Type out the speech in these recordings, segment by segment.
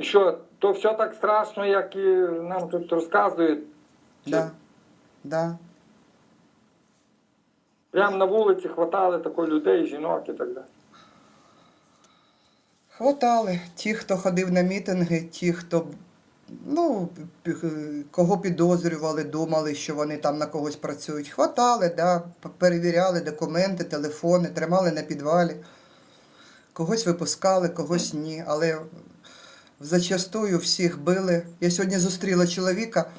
І що, то все так страшно, як і нам тут розказують. Да. Да. Прямо на вулиці хватали такої людей, жінок і так далі. Хватали. Ті, хто ходив на мітинги, ті, хто ну, кого підозрювали, думали, що вони там на когось працюють. Хватали, да, перевіряли документи, телефони, тримали на підвалі. Когось випускали, когось ні. Але зачастую всіх били. Я сьогодні зустріла чоловіка,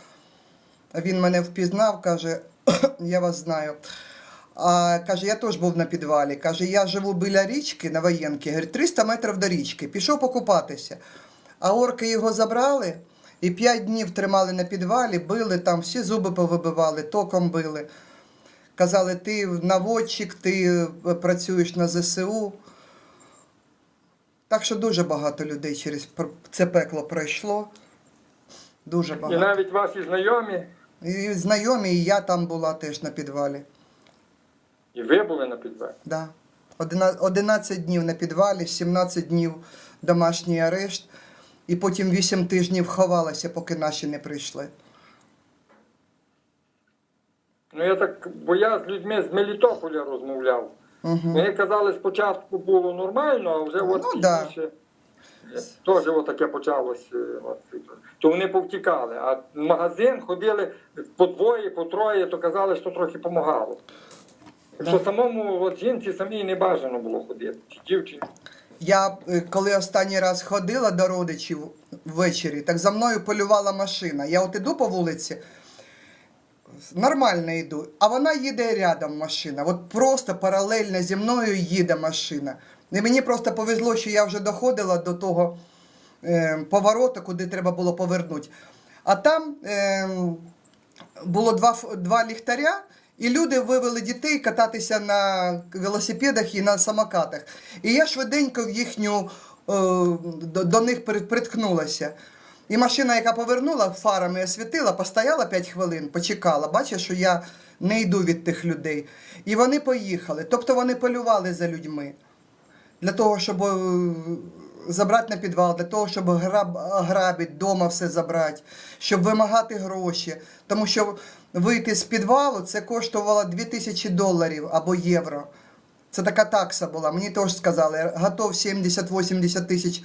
він мене впізнав, каже, я вас знаю. А каже, я теж був на підвалі. Каже, я живу біля річки на воєнки, говорить, 300 метрів до річки. Пішов покупатися. А орки його забрали і 5 днів тримали на підвалі, били там, всі зуби повибивали, током били. Казали, ти наводчик, ти е, працюєш на ЗСУ. Так що дуже багато людей через це пекло пройшло. Дуже багато. І навіть ваші знайомі, І знайомі, і я там була теж на підвалі. і ви були на підвалі. Да. Одина- 11 днів на підвалі, 17 днів домашній арешт, і потім 8 тижнів ховалася, поки наші не прийшли. Ну я так, бо я з людьми з Мелітополя розмовляв. Угу. Вони казали, спочатку було нормально, а вже от Ну, да. пізніше теж отаке почалось. е, то вони повтікали. А в магазин ходили по двоє, по троє, то казали, що трохи допомагало. Да. Що самому от жінці самій не бажано було ходити, чи дівчині. Я е, коли останній раз ходила до родичів ввечері, так за мною полювала машина. Я от іду по вулиці, нормально йду, а вона їде рядом машина. От просто паралельно зі мною їде машина. І мені просто повезло, що я вже доходила до того е, повороту, куди треба було повернути. А там е, було два, два ліхтаря, і люди вивели дітей кататися на велосипедах і на самокатах. І я швиденько в їхню е, до них приткнулася. І машина, яка повернула фарами освітила, постояла 5 хвилин, почекала, бачиш, що я не йду від тих людей. І вони поїхали. Тобто вони полювали за людьми для того, щоб е, забрати на підвал, для того, щоб граб, грабити, дома все забрати, щоб вимагати гроші. Тому що вийти з підвалу це коштувало 2000 доларів або євро. Це така такса була. Мені теж сказали, готов 70-80 тисяч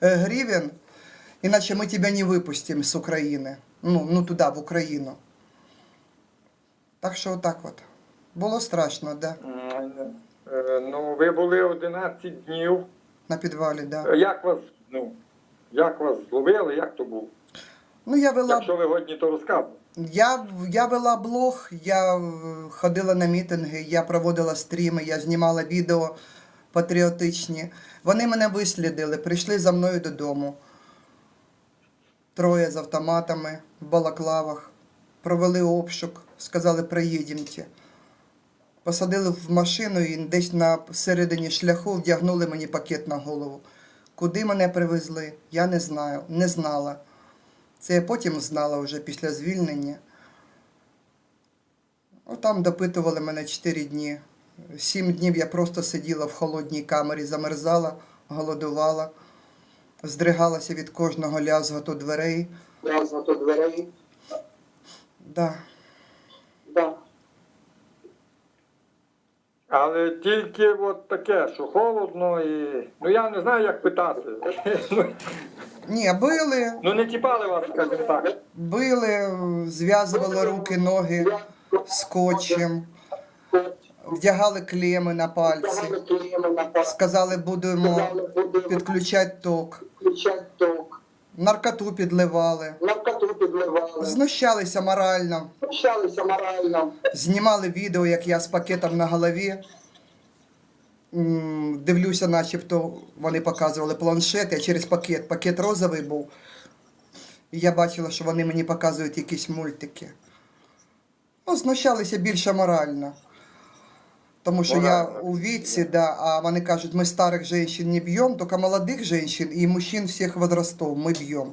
е, гривень, іначе ми тебе не випустимо з України. Ну, ну туди, в Україну. Так що отак от. Було страшно, да. Е, Ну, ви були 11 днів. На підвалі, да. Е, Як вас, ну, як вас зловили, як то було? Ну, я вела Якщо ви годні, то розказуйте. Я, я вела блог, я е, ходила на мітинги, я проводила стріми, я знімала відео патріотичні. Вони мене вислідили, прийшли за мною додому. Троє з автоматами в балаклавах. Провели обшук, сказали, приїдемте. Посадили в машину і десь на середині шляху вдягнули мені пакет на голову. Куди мене привезли, я не знаю, не знала. Це я потім знала вже після звільнення. Ну, там допитували мене 4 дні. Сім днів я просто сиділа в холодній камері, замерзала, голодувала, здригалася від кожного лязготу дверей. Лязготу дверей. Да. Да. Але тільки от таке, що холодно і. Ну я не знаю, як питати. Ні, били, Ну не тіпали вас, скажімо так. били, зв'язували руки, ноги скотчем, вдягали клеми на пальці. Сказали, будемо підключати ток. Наркоту підливали. Знущалися морально. Знімали відео, як я з пакетом на голові. Дивлюся, начебто вони показували планшет, я через пакет. Пакет розовий був. І я бачила, що вони мені показують якісь мультики. Ну, знущалися більше морально. Тому що я у віці, да, а вони кажуть, ми старих жінок не б'ємо, тільки молодих жінок і мужчин всіх возрастов ми б'ємо.